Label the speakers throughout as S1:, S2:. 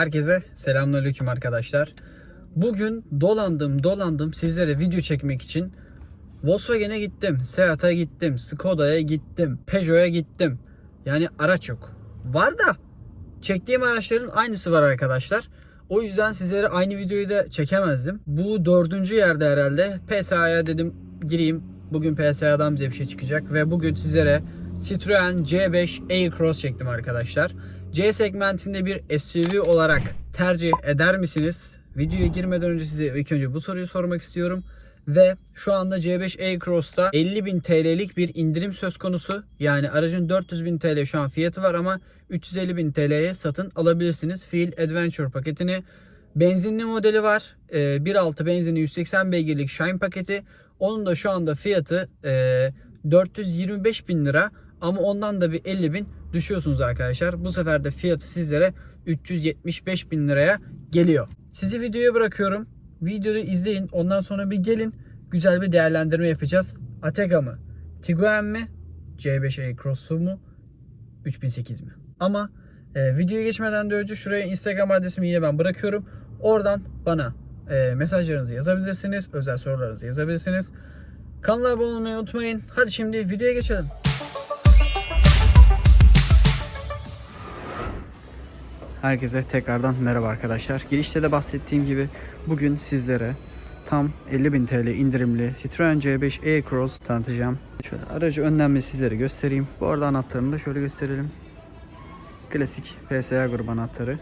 S1: Herkese selamünaleyküm arkadaşlar. Bugün dolandım dolandım sizlere video çekmek için Volkswagen'e gittim, Seat'a gittim, Skoda'ya gittim, Peugeot'a gittim. Yani araç yok. Var da çektiğim araçların aynısı var arkadaşlar. O yüzden sizlere aynı videoyu da çekemezdim. Bu dördüncü yerde herhalde PSA'ya dedim gireyim. Bugün PSA'dan bize bir şey çıkacak ve bugün sizlere Citroen C5 Aircross çektim arkadaşlar. C segmentinde bir SUV olarak tercih eder misiniz? Videoya girmeden önce size ilk önce bu soruyu sormak istiyorum. Ve şu anda C5 Aircross'ta 50.000 TL'lik bir indirim söz konusu. Yani aracın 400.000 TL şu an fiyatı var ama 350.000 TL'ye satın alabilirsiniz. Field Adventure paketini. Benzinli modeli var. Ee, 1.6 benzinli 180 beygirlik Shine paketi. Onun da şu anda fiyatı e, 425 bin lira. Ama ondan da bir 50 bin düşüyorsunuz arkadaşlar. Bu sefer de fiyatı sizlere 375 bin liraya geliyor. Sizi videoya bırakıyorum. Videoyu izleyin. Ondan sonra bir gelin. Güzel bir değerlendirme yapacağız. Atega mı? Tiguan mi? C5 Aircross'u mu? 3008 mi? Ama e, videoya geçmeden de önce şuraya Instagram adresimi yine ben bırakıyorum. Oradan bana e, mesajlarınızı yazabilirsiniz. Özel sorularınızı yazabilirsiniz. Kanala abone olmayı unutmayın. Hadi şimdi videoya geçelim. Herkese tekrardan merhaba arkadaşlar. Girişte de bahsettiğim gibi bugün sizlere tam 50.000 TL indirimli Citroen C5 Aircross tanıtacağım. Şöyle aracı önden bir sizlere göstereyim. Bu arada anahtarını da şöyle gösterelim. Klasik PSA grubu anahtarı.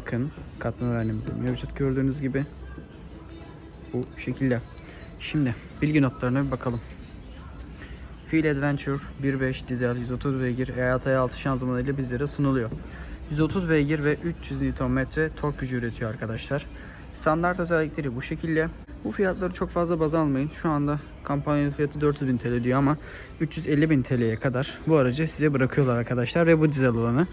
S1: Bakın katman öğrenimizde mevcut gördüğünüz gibi. Bu şekilde. Şimdi bilgi notlarına bir bakalım. Field Adventure 1.5 dizel 130 beygir EAT6 şanzıman ile bizlere sunuluyor. 130 beygir ve 300 Nm tork gücü üretiyor arkadaşlar. Standart özellikleri bu şekilde. Bu fiyatları çok fazla baz almayın. Şu anda kampanyanın fiyatı 400.000 TL diyor ama 350.000 TL'ye kadar bu aracı size bırakıyorlar arkadaşlar ve bu dizel olanı.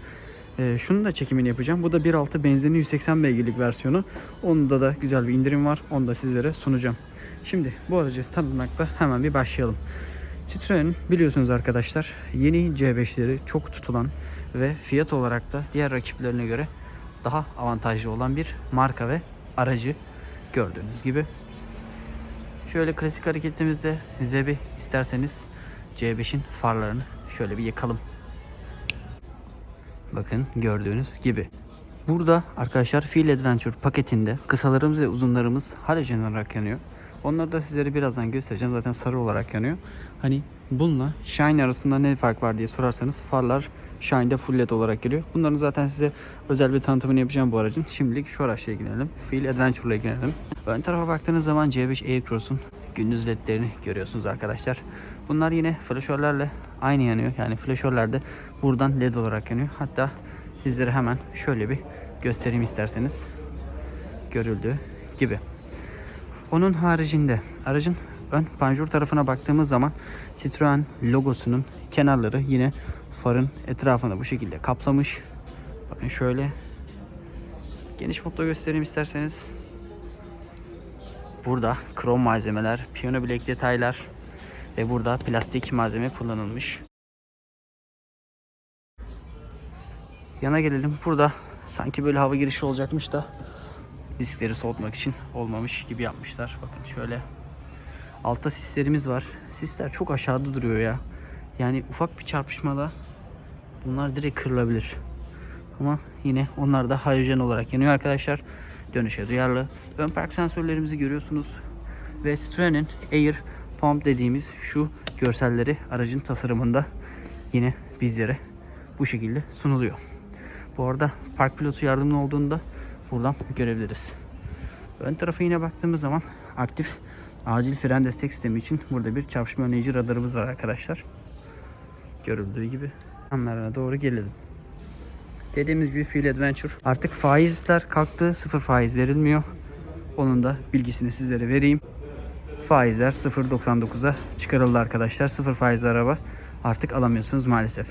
S1: Ee, şunun da çekimini yapacağım. Bu da 1.6 benzinli 180 beygirlik versiyonu. Onda da güzel bir indirim var. Onu da sizlere sunacağım. Şimdi bu aracı tanıtmakta hemen bir başlayalım. Citroen biliyorsunuz arkadaşlar yeni C5'leri çok tutulan ve fiyat olarak da diğer rakiplerine göre daha avantajlı olan bir marka ve aracı gördüğünüz gibi. Şöyle klasik hareketimizde size bir isterseniz C5'in farlarını şöyle bir yakalım. Bakın gördüğünüz gibi. Burada arkadaşlar Field Adventure paketinde kısalarımız ve uzunlarımız halojen olarak yanıyor. Onları da sizlere birazdan göstereceğim. Zaten sarı olarak yanıyor. Hani bununla Shine arasında ne fark var diye sorarsanız farlar Shine'de full led olarak geliyor. Bunların zaten size özel bir tanıtımını yapacağım bu aracın. Şimdilik şu araçla ilgilenelim. Field Adventure ile ilgilenelim. Ön tarafa baktığınız zaman C5 Aircross'un gündüz ledlerini görüyorsunuz arkadaşlar. Bunlar yine flaşörlerle aynı yanıyor. Yani flaşörler de buradan led olarak yanıyor. Hatta sizlere hemen şöyle bir göstereyim isterseniz. Görüldüğü gibi. Onun haricinde aracın ön panjur tarafına baktığımız zaman Citroen logosunun kenarları yine farın etrafını bu şekilde kaplamış. Bakın şöyle geniş foto göstereyim isterseniz. Burada krom malzemeler, piyano bilek detaylar ve burada plastik malzeme kullanılmış. Yana gelelim. Burada sanki böyle hava girişi olacakmış da diskleri soğutmak için olmamış gibi yapmışlar. Bakın şöyle altta sislerimiz var. Sisler çok aşağıda duruyor ya. Yani ufak bir çarpışmada bunlar direkt kırılabilir. Ama yine onlar da halojen olarak yanıyor arkadaşlar. Dönüşe duyarlı. Ön park sensörlerimizi görüyorsunuz. Ve Citroen'in Air Pump dediğimiz şu görselleri aracın tasarımında yine bizlere bu şekilde sunuluyor. Bu arada park pilotu yardımlı olduğunda buradan görebiliriz. Ön tarafa yine baktığımız zaman aktif acil fren destek sistemi için burada bir çarpışma önleyici radarımız var arkadaşlar. Görüldüğü gibi anlarına doğru gelelim. Dediğimiz gibi Field Adventure artık faizler kalktı. Sıfır faiz verilmiyor. Onun da bilgisini sizlere vereyim. Faizler 0.99'a çıkarıldı arkadaşlar. Sıfır faizli araba artık alamıyorsunuz maalesef.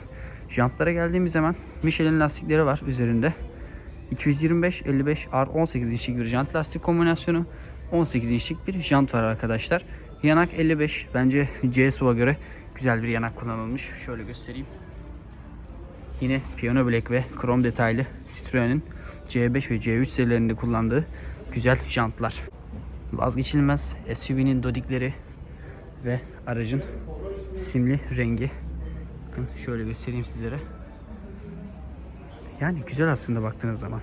S1: Jantlara geldiğimiz zaman Michelin lastikleri var üzerinde. 225 55 R 18 inçlik bir jant lastik kombinasyonu. 18 inçlik bir jant var arkadaşlar. Yanak 55. Bence CSU'ya göre güzel bir yanak kullanılmış. Şöyle göstereyim. Yine Piano Black ve krom detaylı Citroen'in C5 ve C3 serilerinde kullandığı güzel jantlar. Vazgeçilmez SUV'nin dodikleri ve aracın simli rengi. Bakın şöyle göstereyim sizlere. Yani güzel aslında baktığınız zaman.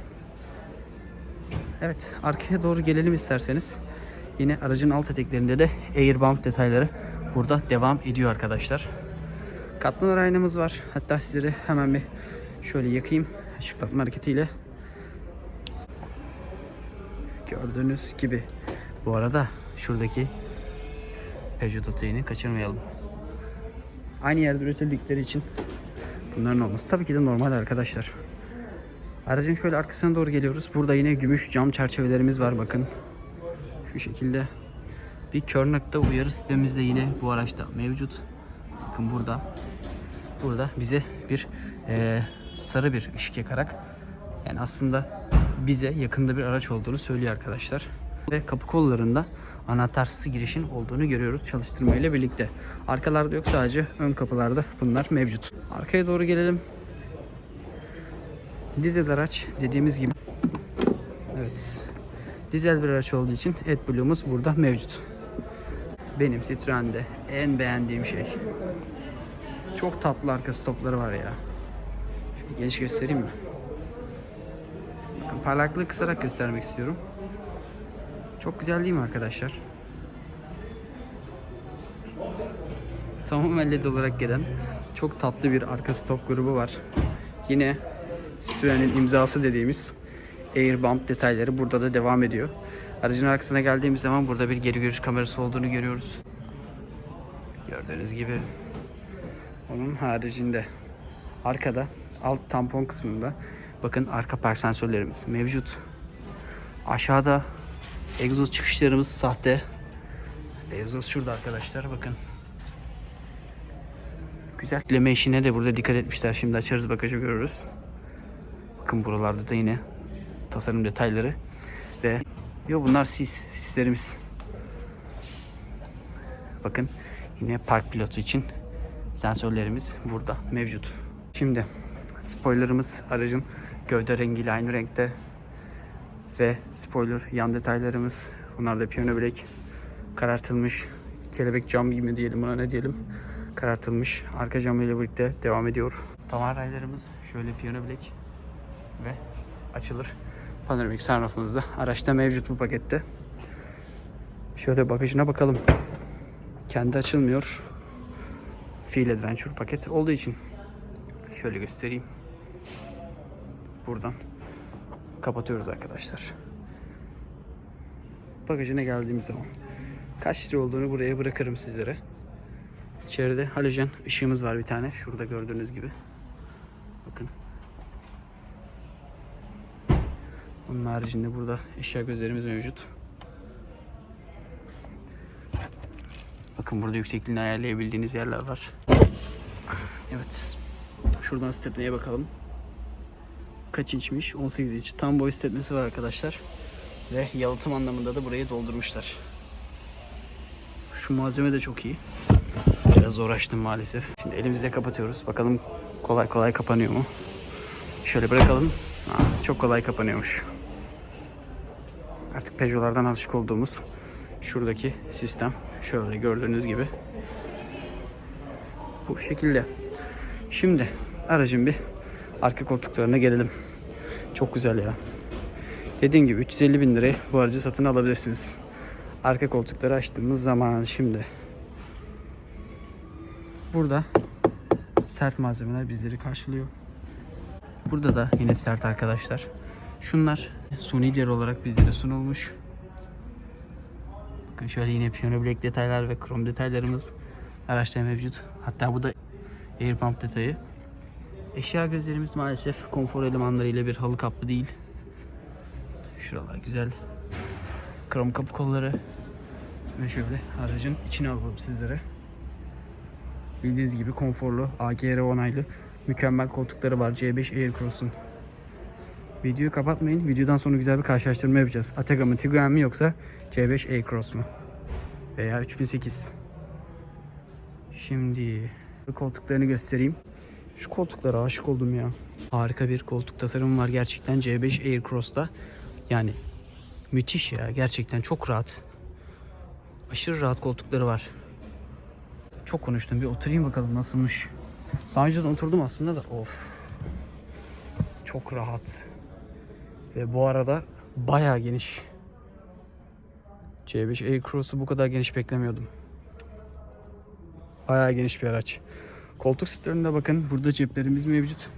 S1: Evet arkaya doğru gelelim isterseniz. Yine aracın alt eteklerinde de airbump detayları burada devam ediyor arkadaşlar. Katlanır aynamız var. Hatta sizlere hemen bir şöyle yakayım ışıklatma hareketiyle. Gördüğünüz gibi. Bu arada şuradaki Peugeot detayını kaçırmayalım. Aynı yerde üretildikleri için bunların olması tabii ki de normal arkadaşlar. Aracın şöyle arkasına doğru geliyoruz. Burada yine gümüş cam çerçevelerimiz var bakın. Şu şekilde. Bir kör nokta uyarı sistemimiz de yine bu araçta mevcut. Bakın burada. Burada bize bir eee, sarı bir ışık yakarak yani aslında bize yakında bir araç olduğunu söylüyor arkadaşlar. Ve kapı kollarında anahtarsız girişin olduğunu görüyoruz çalıştırma ile birlikte. Arkalarda yok sadece ön kapılarda bunlar mevcut. Arkaya doğru gelelim. Dizel araç dediğimiz gibi. Evet. Dizel bir araç olduğu için AdBlue'umuz burada mevcut. Benim Citroen'de en beğendiğim şey. Çok tatlı arka stopları var ya. Şöyle geniş göstereyim mi? Bakın parlaklığı kısarak göstermek istiyorum. Çok güzel değil mi arkadaşlar? Tamamen led olarak gelen çok tatlı bir arka stop grubu var. Yine Citroen'in imzası dediğimiz Air Bump detayları burada da devam ediyor. Aracın arkasına geldiğimiz zaman burada bir geri görüş kamerası olduğunu görüyoruz. Gördüğünüz gibi onun haricinde arkada alt tampon kısmında bakın arka park sensörlerimiz mevcut. Aşağıda egzoz çıkışlarımız sahte. Egzoz şurada arkadaşlar bakın. Güzel. Leme işine de burada dikkat etmişler. Şimdi açarız bagajı görürüz. Bakın buralarda da yine tasarım detayları ve yo bunlar sis sislerimiz. Bakın yine park pilotu için sensörlerimiz burada mevcut. Şimdi spoilerımız aracın gövde rengiyle aynı renkte ve spoiler yan detaylarımız bunlar da piyano bilek karartılmış kelebek cam gibi diyelim buna ne diyelim karartılmış arka camı ile birlikte devam ediyor. Tavan raylarımız şöyle piyano bilek ve açılır. Panoramik sunroofumuz da araçta mevcut bu pakette. Şöyle bagajına bakalım. Kendi açılmıyor. Field Adventure paket olduğu için şöyle göstereyim. Buradan kapatıyoruz arkadaşlar. Bagajına geldiğimiz zaman kaç lira olduğunu buraya bırakırım sizlere. İçeride halojen ışığımız var bir tane. Şurada gördüğünüz gibi. Bakın. Onun haricinde burada eşya gözlerimiz mevcut. Bakın burada yüksekliğini ayarlayabildiğiniz yerler var. Evet. Şuradan stepneye bakalım. Kaç inçmiş? 18 inç. Tam boy stepnesi var arkadaşlar. Ve yalıtım anlamında da burayı doldurmuşlar. Şu malzeme de çok iyi. Biraz uğraştım maalesef. Şimdi elimizle kapatıyoruz. Bakalım kolay kolay kapanıyor mu? Şöyle bırakalım. Aa, çok kolay kapanıyormuş. Artık Peugeot'lardan alışık olduğumuz şuradaki sistem. Şöyle gördüğünüz gibi. Bu şekilde. Şimdi aracın bir arka koltuklarına gelelim. Çok güzel ya. Dediğim gibi 350 bin liraya bu aracı satın alabilirsiniz. Arka koltukları açtığımız zaman şimdi burada sert malzemeler bizleri karşılıyor. Burada da yine sert arkadaşlar. Şunlar suni olarak bizlere sunulmuş. Bakın şöyle yine piyano bilek detaylar ve krom detaylarımız araçta mevcut. Hatta bu da air pump detayı. Eşya gözlerimiz maalesef konfor elemanlarıyla bir halı kaplı değil. Şuralar güzel. Krom kapı kolları. Ve şöyle aracın içine alalım sizlere. Bildiğiniz gibi konforlu, AGR onaylı, mükemmel koltukları var C5 Aircross'un. Videoyu kapatmayın. Videodan sonra güzel bir karşılaştırma yapacağız. Atega mı Tiguan mi yoksa C5 Aircross mu? Veya 3008. Şimdi koltuklarını göstereyim. Şu koltuklara aşık oldum ya. Harika bir koltuk tasarımı var gerçekten C5 Aircross'ta. Yani müthiş ya gerçekten çok rahat. Aşırı rahat koltukları var. Çok konuştum bir oturayım bakalım nasılmış. Daha önceden oturdum aslında da of. Çok rahat. Ve bu arada bayağı geniş. C5 Aircross'u bu kadar geniş beklemiyordum. Bayağı geniş bir araç. Koltuk sütlerinde bakın burada ceplerimiz mevcut.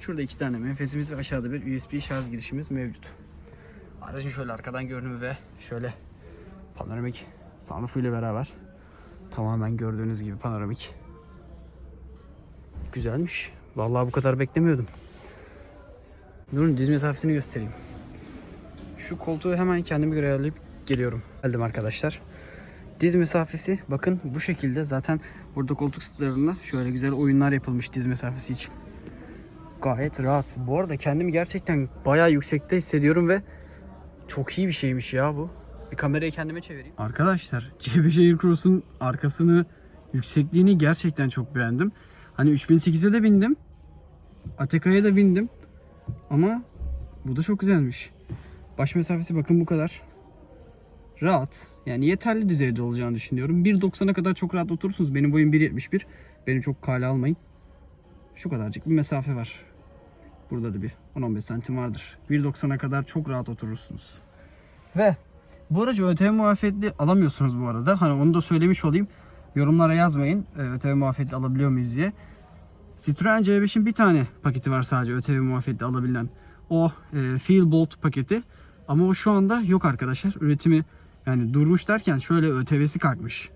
S1: Şurada iki tane menfezimiz ve aşağıda bir USB şarj girişimiz mevcut. Aracın şöyle arkadan görünümü ve şöyle panoramik sunroof ile beraber tamamen gördüğünüz gibi panoramik. Güzelmiş. Vallahi bu kadar beklemiyordum. Durun diz mesafesini göstereyim. Şu koltuğu hemen kendime göre ayarlayıp geliyorum. Geldim arkadaşlar. Diz mesafesi bakın bu şekilde zaten burada koltuk sıtlarında şöyle güzel oyunlar yapılmış diz mesafesi için. Gayet rahat. Bu arada kendimi gerçekten bayağı yüksekte hissediyorum ve çok iyi bir şeymiş ya bu. Bir kamerayı kendime çevireyim. Arkadaşlar C5 Aircross'un arkasını yüksekliğini gerçekten çok beğendim. Hani 3008'e de bindim. Ateka'ya da bindim. Ama bu da çok güzelmiş. Baş mesafesi bakın bu kadar. Rahat. Yani yeterli düzeyde olacağını düşünüyorum. 1.90'a kadar çok rahat oturursunuz. Benim boyum 1.71. Beni çok kale almayın. Şu kadarcık bir mesafe var. Burada da bir 10-15 santim vardır. 1.90'a kadar çok rahat oturursunuz. Ve bu aracı ÖTV muafiyetli alamıyorsunuz bu arada. Hani onu da söylemiş olayım. Yorumlara yazmayın. e, ÖTV muafiyetli alabiliyor muyuz diye. Citroen C5'in bir tane paketi var sadece ÖTV muafiyetli alabilen. O e, Feel Bolt paketi. Ama o şu anda yok arkadaşlar. Üretimi yani durmuş derken şöyle ÖTV'si kalkmış.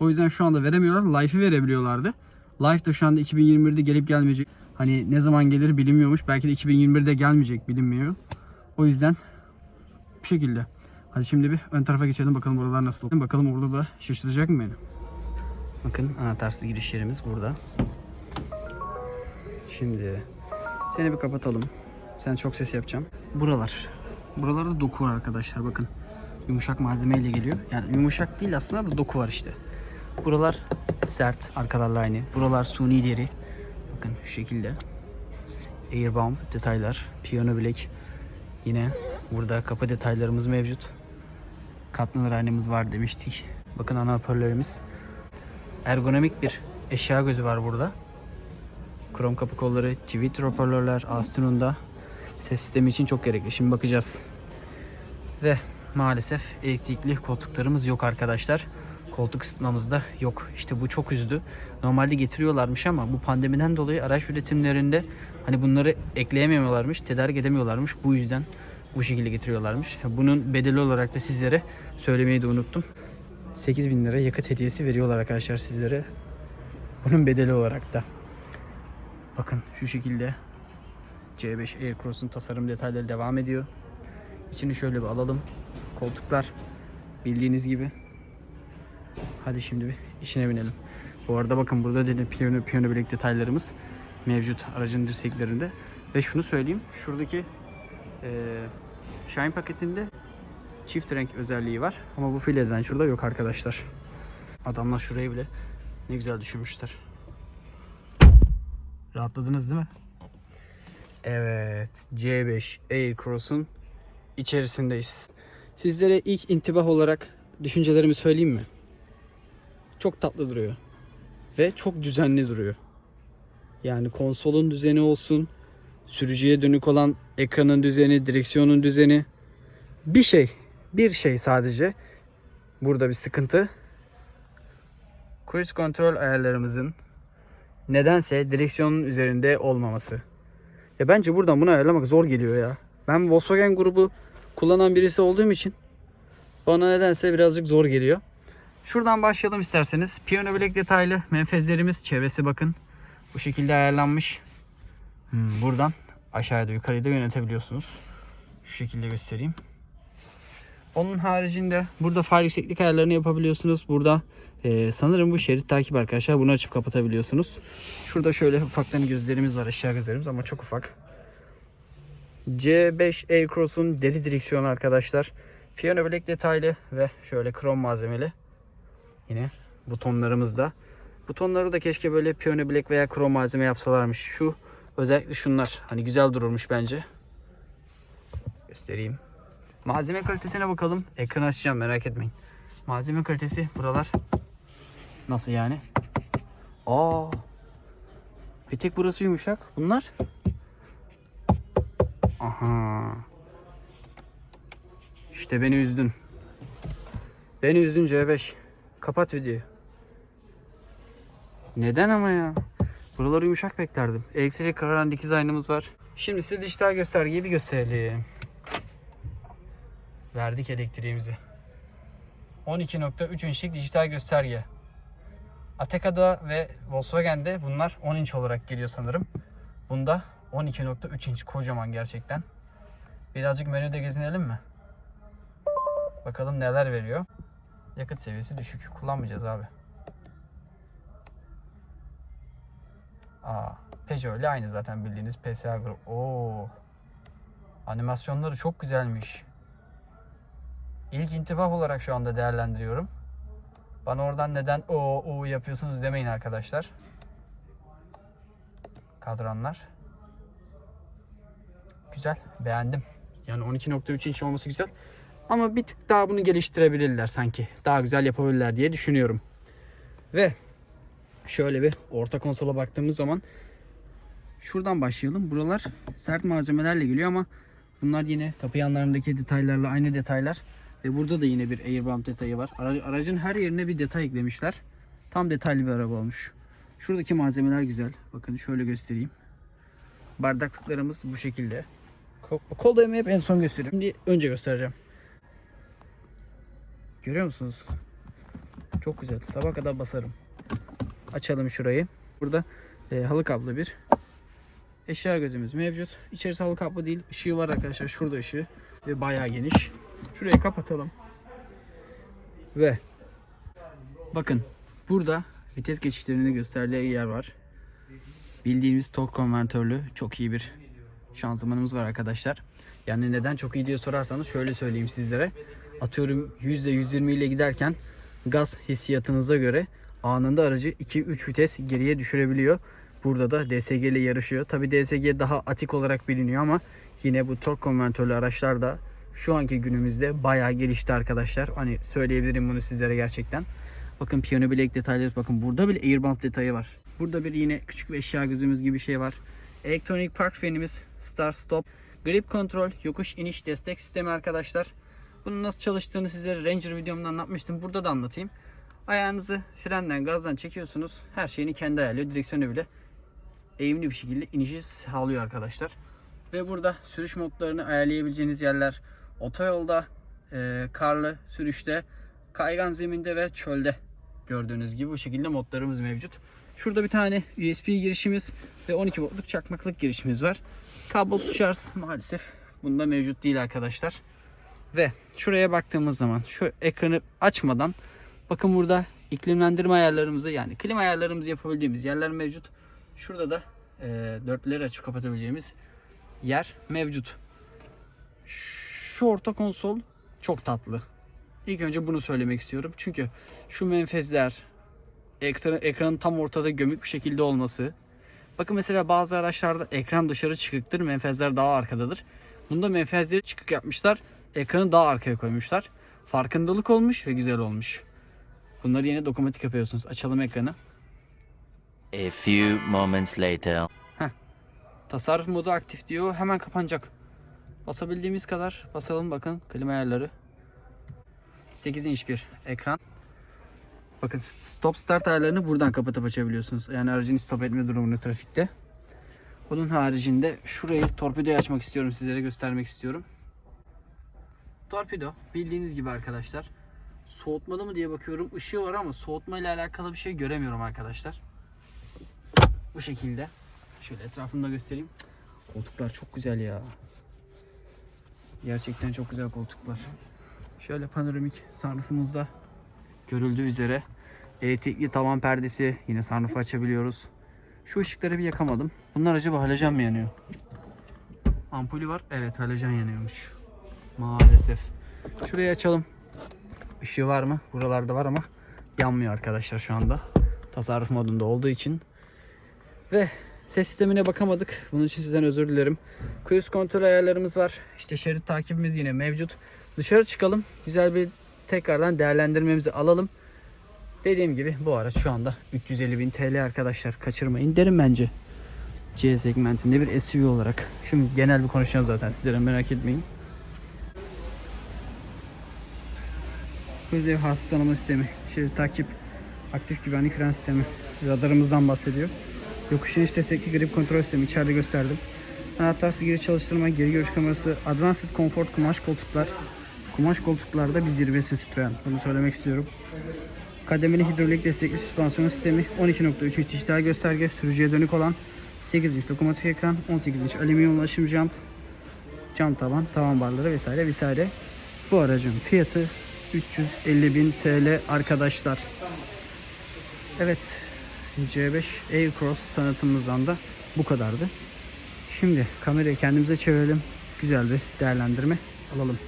S1: O yüzden şu anda veremiyorlar. Life'ı verebiliyorlardı. Life da şu anda 2021'de gelip gelmeyecek. Hani ne zaman gelir bilinmiyormuş. Belki de 2021'de gelmeyecek bilinmiyor. O yüzden bu şekilde. Hadi şimdi bir ön tarafa geçelim bakalım buralar nasıl. Bakalım orada da şaşırtacak mı beni? Bakın anahtarsız giriş yerimiz burada. Şimdi seni bir kapatalım. Sen çok ses yapacağım. Buralar. Buralarda doku var arkadaşlar bakın. Yumuşak malzemeyle geliyor. Yani yumuşak değil aslında da doku var işte. Buralar sert arkalarla aynı. Buralar suni deri. Bakın şu şekilde. Airbomb detaylar. Piyano bilek. Yine burada kapı detaylarımız mevcut. Katlanır aynamız var demiştik. Bakın ana hoparlörlerimiz. Ergonomik bir eşya gözü var burada. Krom kapı kolları, tweeter hoparlörler, Aston'unda ses sistemi için çok gerekli. Şimdi bakacağız. Ve maalesef elektrikli koltuklarımız yok arkadaşlar. Koltuk ısıtmamız da yok. İşte bu çok üzdü. Normalde getiriyorlarmış ama bu pandemiden dolayı araç üretimlerinde hani bunları ekleyemiyorlarmış, tedarik edemiyorlarmış. Bu yüzden bu şekilde getiriyorlarmış. Bunun bedeli olarak da sizlere söylemeyi de unuttum. 8000 lira yakıt hediyesi veriyorlar arkadaşlar sizlere. Bunun bedeli olarak da. Bakın şu şekilde C5 Aircross'un tasarım detayları devam ediyor. İçini şöyle bir alalım. Koltuklar bildiğiniz gibi. Hadi şimdi bir işine binelim. Bu arada bakın burada dedim piyano piyano bilek detaylarımız mevcut aracın dirseklerinde. Ve şunu söyleyeyim. Şuradaki eee Shine paketinde çift renk özelliği var. Ama bu Feel Adventure'da yok arkadaşlar. Adamlar şurayı bile ne güzel düşünmüşler. Rahatladınız değil mi? Evet. C5 Aircross'un içerisindeyiz. Sizlere ilk intibah olarak düşüncelerimi söyleyeyim mi? Çok tatlı duruyor. Ve çok düzenli duruyor. Yani konsolun düzeni olsun, sürücüye dönük olan ekranın düzeni, direksiyonun düzeni. Bir şey, bir şey sadece. Burada bir sıkıntı. Cruise control ayarlarımızın nedense direksiyonun üzerinde olmaması. Ya bence buradan bunu ayarlamak zor geliyor ya. Ben Volkswagen grubu kullanan birisi olduğum için bana nedense birazcık zor geliyor. Şuradan başlayalım isterseniz. Piyano bilek detaylı menfezlerimiz çevresi bakın. Bu şekilde ayarlanmış. Hmm, buradan aşağıya da yukarıya da yönetebiliyorsunuz. Şu şekilde göstereyim. Onun haricinde burada far yükseklik ayarlarını yapabiliyorsunuz. Burada e, sanırım bu şerit takip arkadaşlar. Bunu açıp kapatabiliyorsunuz. Şurada şöyle ufaktan gözlerimiz var. Aşağı gözlerimiz ama çok ufak. C5 Aircross'un deri direksiyonu arkadaşlar. Piyano bilek detaylı ve şöyle krom malzemeli. Yine butonlarımız da Butonları da keşke böyle piyano bilek veya krom malzeme yapsalarmış. Şu özellikle şunlar. Hani güzel dururmuş bence. Göstereyim. Malzeme kalitesine bakalım. Ekran açacağım merak etmeyin. Malzeme kalitesi buralar. Nasıl yani? Aa. Bir tek burası yumuşak. Bunlar? Aha. İşte beni üzdün. Beni üzdün C5. Kapat videoyu. Neden ama ya? Buraları yumuşak beklerdim. Elektrik kararan dikiz aynamız var. Şimdi size dijital göstergeyi bir gösterelim. Verdik elektriğimizi. 12.3 inçlik dijital gösterge. Ateca'da ve Volkswagen'de bunlar 10 inç olarak geliyor sanırım. Bunda 12.3 inç kocaman gerçekten. Birazcık menüde gezinelim mi? Bakalım neler veriyor. Yakıt seviyesi düşük. Kullanmayacağız abi. Aa, Peugeot ile aynı zaten bildiğiniz PSA grup. Oo. Animasyonları çok güzelmiş. İlk intibah olarak şu anda değerlendiriyorum. Bana oradan neden o o yapıyorsunuz demeyin arkadaşlar. Kadranlar. Güzel, beğendim. Yani 12.3 inç olması güzel. Ama bir tık daha bunu geliştirebilirler sanki. Daha güzel yapabilirler diye düşünüyorum. Ve şöyle bir orta konsola baktığımız zaman şuradan başlayalım. Buralar sert malzemelerle geliyor ama bunlar yine kapı yanlarındaki detaylarla aynı detaylar. Ve burada da yine bir airbump detayı var. Ara- Aracın her yerine bir detay eklemişler. Tam detaylı bir araba olmuş. Şuradaki malzemeler güzel. Bakın şöyle göstereyim. Bardaklıklarımız bu şekilde. Kol, dayamayı hep en son gösteriyorum. Şimdi önce göstereceğim. Görüyor musunuz? Çok güzel. Sabah kadar basarım. Açalım şurayı. Burada e, halı kaplı bir eşya gözümüz mevcut. İçerisi halı kaplı değil. Işığı var arkadaşlar. Şurada ışığı. Ve bayağı geniş. Şurayı kapatalım. Ve bakın burada vites geçişlerini gösterdiği yer var. Bildiğimiz tork konvertörlü çok iyi bir şanzımanımız var arkadaşlar. Yani neden çok iyi diye sorarsanız şöyle söyleyeyim sizlere. Atıyorum %120 ile giderken gaz hissiyatınıza göre anında aracı 2-3 vites geriye düşürebiliyor. Burada da DSG ile yarışıyor. Tabi DSG daha atik olarak biliniyor ama yine bu tork konvertörlü araçlar da şu anki günümüzde bayağı gelişti arkadaşlar. Hani söyleyebilirim bunu sizlere gerçekten. Bakın piyano bilek detayları bakın burada bile airbump detayı var. Burada bir yine küçük bir eşya gözümüz gibi şey var. Elektronik park frenimiz, start stop, grip kontrol, yokuş iniş destek sistemi arkadaşlar. Bunun nasıl çalıştığını sizlere Ranger videomda anlatmıştım. Burada da anlatayım. Ayağınızı frenden, gazdan çekiyorsunuz. Her şeyini kendi ayarlıyor. Direksiyonu bile eğimli bir şekilde inişi sağlıyor arkadaşlar. Ve burada sürüş modlarını ayarlayabileceğiniz yerler otoyolda, e, karlı sürüşte, kaygan zeminde ve çölde gördüğünüz gibi bu şekilde modlarımız mevcut. Şurada bir tane USB girişimiz ve 12 voltluk çakmaklık girişimiz var. Kablosuz şarj maalesef bunda mevcut değil arkadaşlar. Ve şuraya baktığımız zaman şu ekranı açmadan bakın burada iklimlendirme ayarlarımızı yani klima ayarlarımızı yapabildiğimiz yerler mevcut. Şurada da e, dörtleri açıp kapatabileceğimiz yer mevcut. Orta konsol çok tatlı. İlk önce bunu söylemek istiyorum. Çünkü şu menfezler, ekran, ekranın tam ortada gömük bir şekilde olması. Bakın mesela bazı araçlarda ekran dışarı çıkıktır, menfezler daha arkadadır. Bunda menfezleri çıkık yapmışlar, ekranı daha arkaya koymuşlar. Farkındalık olmuş ve güzel olmuş. Bunları yine dokunmatik yapıyorsunuz. Açalım ekranı.
S2: A few moments later.
S1: Tasarruf modu aktif diyor. Hemen kapanacak. Basabildiğimiz kadar basalım bakın klima ayarları. 8 inç bir ekran. Bakın stop start ayarlarını buradan kapatıp açabiliyorsunuz. Yani aracın stop etme durumunu trafikte. Bunun haricinde şurayı torpidoyu açmak istiyorum sizlere göstermek istiyorum. Torpido bildiğiniz gibi arkadaşlar. Soğutmalı mı diye bakıyorum. Işığı var ama soğutma ile alakalı bir şey göremiyorum arkadaşlar. Bu şekilde. Şöyle etrafını da göstereyim. Koltuklar çok güzel ya. Gerçekten çok güzel koltuklar. Şöyle panoramik sunroofumuzda görüldüğü üzere elektrikli tavan perdesi yine sunroofu açabiliyoruz. Şu ışıkları bir yakamadım. Bunlar acaba halojen mi yanıyor? Ampulü var. Evet halojen yanıyormuş. Maalesef. Şurayı açalım. Işığı var mı? Buralarda var ama yanmıyor arkadaşlar şu anda. Tasarruf modunda olduğu için. Ve ses sistemine bakamadık. Bunun için sizden özür dilerim. Cruise kontrol ayarlarımız var. İşte şerit takibimiz yine mevcut. Dışarı çıkalım. Güzel bir tekrardan değerlendirmemizi alalım. Dediğim gibi bu araç şu anda 350 bin TL arkadaşlar. Kaçırmayın derim bence. C segmentinde bir SUV olarak. Şimdi genel bir konuşacağım zaten sizlere merak etmeyin. Hızlı has tanıma sistemi, şerit takip, aktif güvenlik fren sistemi, radarımızdan bahsediyor. Yokuş iniş destekli grip kontrol sistemi içeride gösterdim. Anahtarsız geri çalıştırma, geri görüş kamerası, Advanced Comfort kumaş koltuklar. Kumaş koltuklarda bir zirvesi Citroen. Bunu söylemek istiyorum. Kademeli hidrolik destekli süspansiyon sistemi, 12.3 inç dijital gösterge, sürücüye dönük olan 8 inç dokunmatik ekran, 18 inç alüminyum ulaşım jant, cam tavan, tavan barları vesaire vesaire. Bu aracın fiyatı 350.000 TL arkadaşlar. Evet. C5 Aircross tanıtımımızdan da bu kadardı. Şimdi kamerayı kendimize çevirelim. Güzel bir değerlendirme alalım.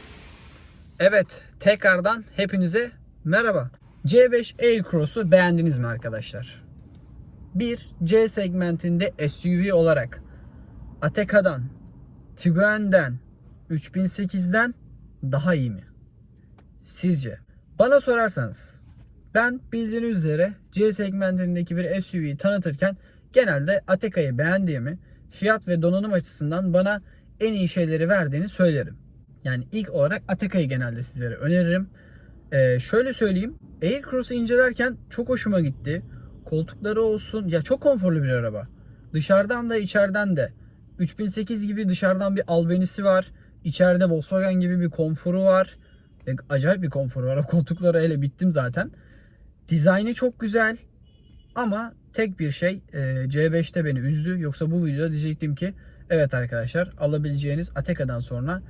S1: Evet, tekrardan hepinize merhaba. C5 Aircross'u beğendiniz mi arkadaşlar? Bir C segmentinde SUV olarak Ateca'dan, Tiguan'den, 3008'den daha iyi mi? Sizce? Bana sorarsanız ben bildiğiniz üzere C segmentindeki bir SUV'yi tanıtırken genelde Ateca'yı beğendiğimi, fiyat ve donanım açısından bana en iyi şeyleri verdiğini söylerim. Yani ilk olarak Ateca'yı genelde sizlere öneririm. Ee, şöyle söyleyeyim. Aircross'u incelerken çok hoşuma gitti. Koltukları olsun. Ya çok konforlu bir araba. Dışarıdan da içeriden de. 3008 gibi dışarıdan bir albenisi var. İçeride Volkswagen gibi bir konforu var. Acayip bir konforu var. O koltukları hele bittim zaten. Dizaynı çok güzel. Ama tek bir şey e, C5'te beni üzdü. Yoksa bu videoda diyecektim ki evet arkadaşlar alabileceğiniz Ateca'dan sonra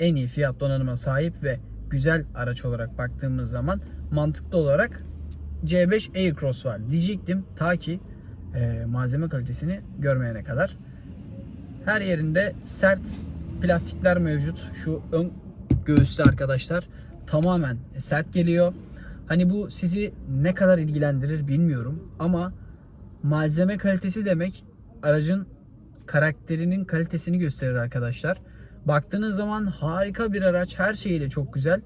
S1: en iyi fiyat donanıma sahip ve güzel araç olarak baktığımız zaman mantıklı olarak C5 Aircross var diyecektim ta ki e, malzeme kalitesini görmeyene kadar. Her yerinde sert plastikler mevcut. Şu ön göğüste arkadaşlar tamamen sert geliyor. Hani bu sizi ne kadar ilgilendirir bilmiyorum ama malzeme kalitesi demek aracın karakterinin kalitesini gösterir arkadaşlar. Baktığınız zaman harika bir araç, her şeyiyle çok güzel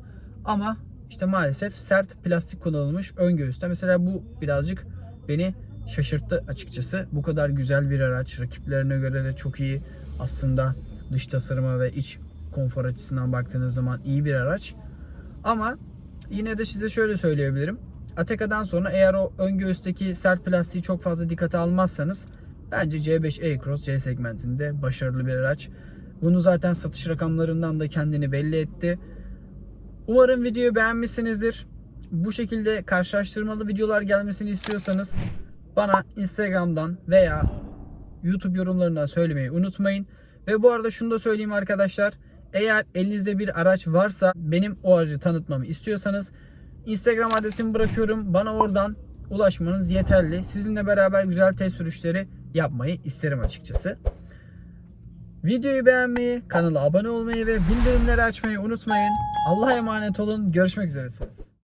S1: ama işte maalesef sert plastik kullanılmış ön göğüste. Mesela bu birazcık beni şaşırttı açıkçası. Bu kadar güzel bir araç, rakiplerine göre de çok iyi aslında dış tasarıma ve iç konfor açısından baktığınız zaman iyi bir araç. Ama yine de size şöyle söyleyebilirim. Ateca'dan sonra eğer o ön göğüsteki sert plastiği çok fazla dikkate almazsanız bence C5 Aircross C segmentinde başarılı bir araç. Bunu zaten satış rakamlarından da kendini belli etti. Umarım videoyu beğenmişsinizdir. Bu şekilde karşılaştırmalı videolar gelmesini istiyorsanız bana Instagram'dan veya YouTube yorumlarından söylemeyi unutmayın. Ve bu arada şunu da söyleyeyim arkadaşlar. Eğer elinizde bir araç varsa benim o aracı tanıtmamı istiyorsanız Instagram adresimi bırakıyorum. Bana oradan ulaşmanız yeterli. Sizinle beraber güzel test sürüşleri yapmayı isterim açıkçası. Videoyu beğenmeyi, kanala abone olmayı ve bildirimleri açmayı unutmayın. Allah'a emanet olun. Görüşmek üzere.